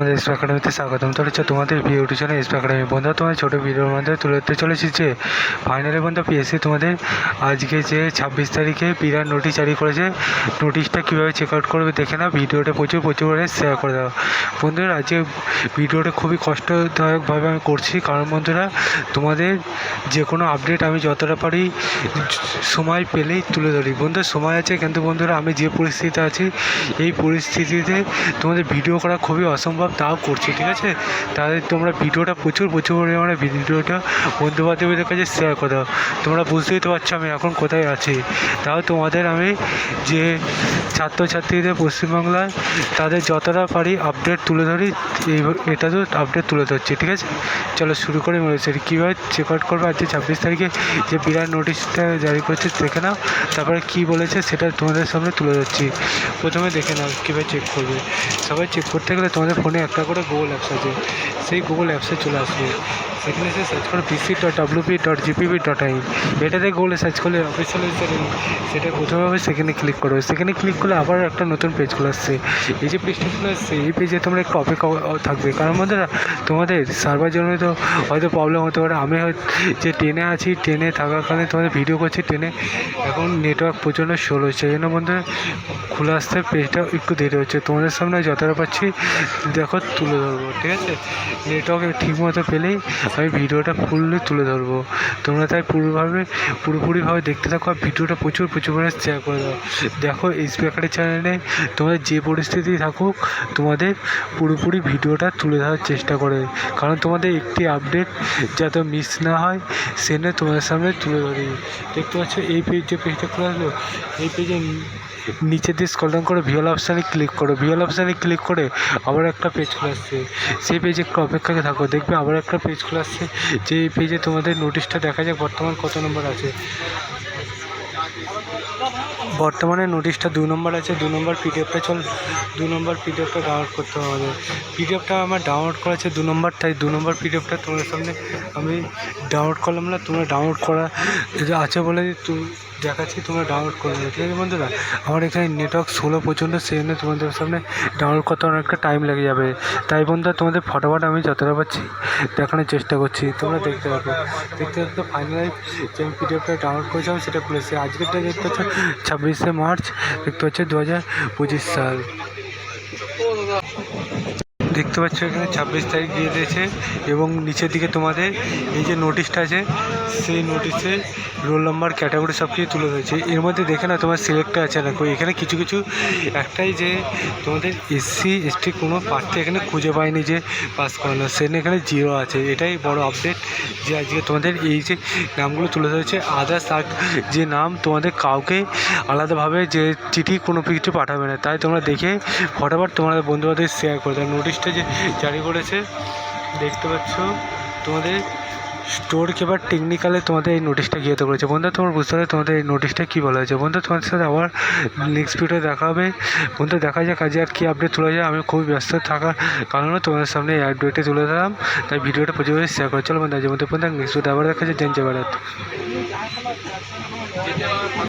SP একাডেমিতে স্বাগতম। তো হচ্ছে তোমাদের ভিডিওটি চ্যানেল এসপি একাডেমি বন্ধুরা তোমার ছোটো ভিডিওর মধ্যে তুলে ধরতে চলেছি যে ফাইনালি বন্ধু পিএসসি তোমাদের আজকে যে ছাব্বিশ তারিখে পিরার নোটিশ জারি করেছে নোটিশটা কীভাবে চেক আউট করবে দেখে না ভিডিওটা প্রচুর প্রচুর করে শেয়ার করে দাও। বন্ধুরা, আজকে ভিডিওটা খুবই কষ্টদায়কভাবে আমি করছি, কারণ বন্ধুরা, তোমাদের যে কোনো আপডেট আমি যতটা পারি সময় পেলেই তুলে ধরি। বন্ধু সময় আছে কিন্তু বন্ধুরা, আমি যে পরিস্থিতিতে আছি, এই পরিস্থিতিতে তোমাদের ভিডিও করা খুবই অসম্ভব। তাও করছি, ঠিক আছে? তাহলে তোমরা ভিডিওটা প্রচুর প্রচুর পরিমাণে ভিডিওটা বন্ধু বান্ধবীদের কাছে শেয়ার করে তোমরা বুঝতেই তো পারছ আমি এখন কোথায় আছি। তাও তোমাদের আমি যে ছাত্রছাত্রীদের পশ্চিমবাংলায় তাদের যতটা পারি আপডেট তুলে ধরি, এই এটা তো আপডেট তুলে ধরছি, ঠিক আছে? চলো শুরু করে বলেছি কীভাবে চেক আউট করবে আজকে ছাব্বিশ তারিখে? যে বিরাট নোটিশটা জারি করেছে, দেখে নাও। তারপরে কী বলেছে সেটা তোমাদের সামনে তুলে ধরছি। প্রথমে দেখে নাও কীভাবে চেক করবে। সবাই চেক করতে গেলে তোমাদের ফোনে একটা করে গুগল অ্যাপস আছে সেই গুগল অ্যাপসে চলে আসবে। সেখানে এসে সার্চ করো PC dot WP dot GPP dot I এটাতে গুগলে সার্চ করলে অফিসিয়াল ওয়েবসাইট সেটা প্রথমে হবে সেখানে ক্লিক করবে। সেখানে ক্লিক করলে আবার একটা নতুন পেজ খুলে আসছে। এই যে পেজটা খুলে আসছে, এই পেজে তোমরা একটু অপেক্ষা থাকবে। কারণ বন্ধুরা, তোমাদের সার্ভার জন্য তো হয়তো প্রবলেম হতে পারে। আমি যে ট্রেনে আছি ট্রেনে থাকার কারণে তোমাদের ভিডিও করছি ট্রেনে এখন নেটওয়ার্ক প্রচণ্ড স্লো হচ্ছে। সেই জন্য বন্ধুরা, খুলে আসতে পেজটা একটু দেরি হচ্ছে। তোমাদের সামনে যতটা পাচ্ছি দেখো তুলে ধরবো, ঠিক আছে? নেটওয়ার্ক ঠিক মতো পেলেই আমি ভিডিওটা ফুললি তুলে ধরবো। তোমরা তাই পুরোভাবে, পুরোপুরিভাবে দেখতে থাকো আর ভিডিওটা প্রচুর প্রচুর পরিমাণে শেয়ার করে দাও। দেখো এই স্পিকারের চ্যানেলে তোমাদের যে পরিস্থিতি থাকুক, তোমাদের পুরোপুরি ভিডিওটা তুলে ধরার চেষ্টা করে। কারণ তোমাদের একটি আপডেট যাতে মিস না হয় সে নিয়ে তোমাদের সামনে তুলে ধরি। দেখতে পাচ্ছ, এই পেজ যে পেজটা খোলা হলো, এই পেজে নিচের দিয়ে স্ক্রল ডাউন করে ভিওল অপশানে ক্লিক করো। ভিওল অপশানে ক্লিক করে আবার একটা পেজ খুলে আসছে। সেই পেজে একটু অপেক্ষাকে থাকো। দেখবে আবার একটা পেজ খুলে আসছে। যে এই পেজে তোমাদের নোটিশটা দেখা যায় বর্তমান কত নম্বর আছে। বর্তমানে নোটিশটা দু নম্বর আছে। দু নম্বর পিডিএফটা চল, দু নম্বর পিডিএফটা ডাউনলোড করতে হবে আমাদের। পিডিএফটা আমার ডাউনলোড করা আছে দু নম্বর তাই দু নম্বর পিডিএফটা তোমাদের সামনে আমি ডাউনলোড করলাম না, তোমরা ডাউনলোড করা আছে বলে তুমি দেখাচ্ছি, তোমরা ডাউনলোড করে নেবে ঠিক আছে বন্ধুরা? আমার এখানে নেটওয়ার্ক স্লো প্রচণ্ড, সেই জন্য তোমাদের সামনে ডাউনলোড করতে অনেকটা টাইম লেগে যাবে। তাই বন্ধুরা, তোমাদের ফটোফট আমি যতটা পারছি দেখানোর চেষ্টা করছি। তোমরা দেখতে পাবো দেখতে দেখতে ফাইনালি যে আমি পিডিএফটা ডাউনলোড করেছিলাম, সেটা খুলেছি আজকেরটা দেখতে হচ্ছে ছাব্বিশে মার্চ, দেখতে হচ্ছে দু হাজার পঁচিশ সাল। দেখতে পাচ্ছ এখানে ছাব্বিশ তারিখ দিয়ে দিয়েছে এবং নিচের দিকে তোমাদের এই যে নোটিশটা আছে, সেই নোটিশে রোল নাম্বার ক্যাটাগরি সব কিছু তুলে ধরেছে। এর মধ্যে দেখে না তোমার সিলেক্টে আছে দেখো এখানে কিছু কিছু, একটাই যে তোমাদের এসসি এসটি কোনো প্রার্থী এখানে খুঁজে পায়নি যে পাস করানো। সেখানে এখানে জিরো আছে। এটাই বড় আপডেট যে আজকে তোমাদের এই যে নামগুলো তুলে ধরেছে। আদার্স আর যে নাম তোমাদের কাউকে আলাদাভাবে যে চিঠি কোনো কিছু পাঠাবে না। তাই তোমরা দেখে ফটাফট তোমাদের বন্ধুবান্ধব শেয়ার করে দাও। নোটিশটা যে জারি করেছে। দেখতে পাচ্ছ, তোমাদের স্টোর কেবার টেকনিক্যালে তোমাদের এই নোটিশটা গিয়ে করেছে বন্ধু তোমার বুঝতে পারবে তোমাদের এই নোটিশটা কী বলা হয়েছে। বন্ধু তোমাদের সাথে আবার নেক্সট ভিডিও দেখা হবে। বন্ধু দেখা যাক কাজে আর কী আপডেট তোলা যায়। আমি খুবই ব্যস্ত থাকার কারণে তোমাদের সামনে এই আপডেটে তুলে দিলাম তাই ভিডিওটা প্রচুর শেয়ার করে চলো বন্ধু আজ মধ্যে বন্ধু নেক্সট ভিডিও আবার দেখা যায় জেন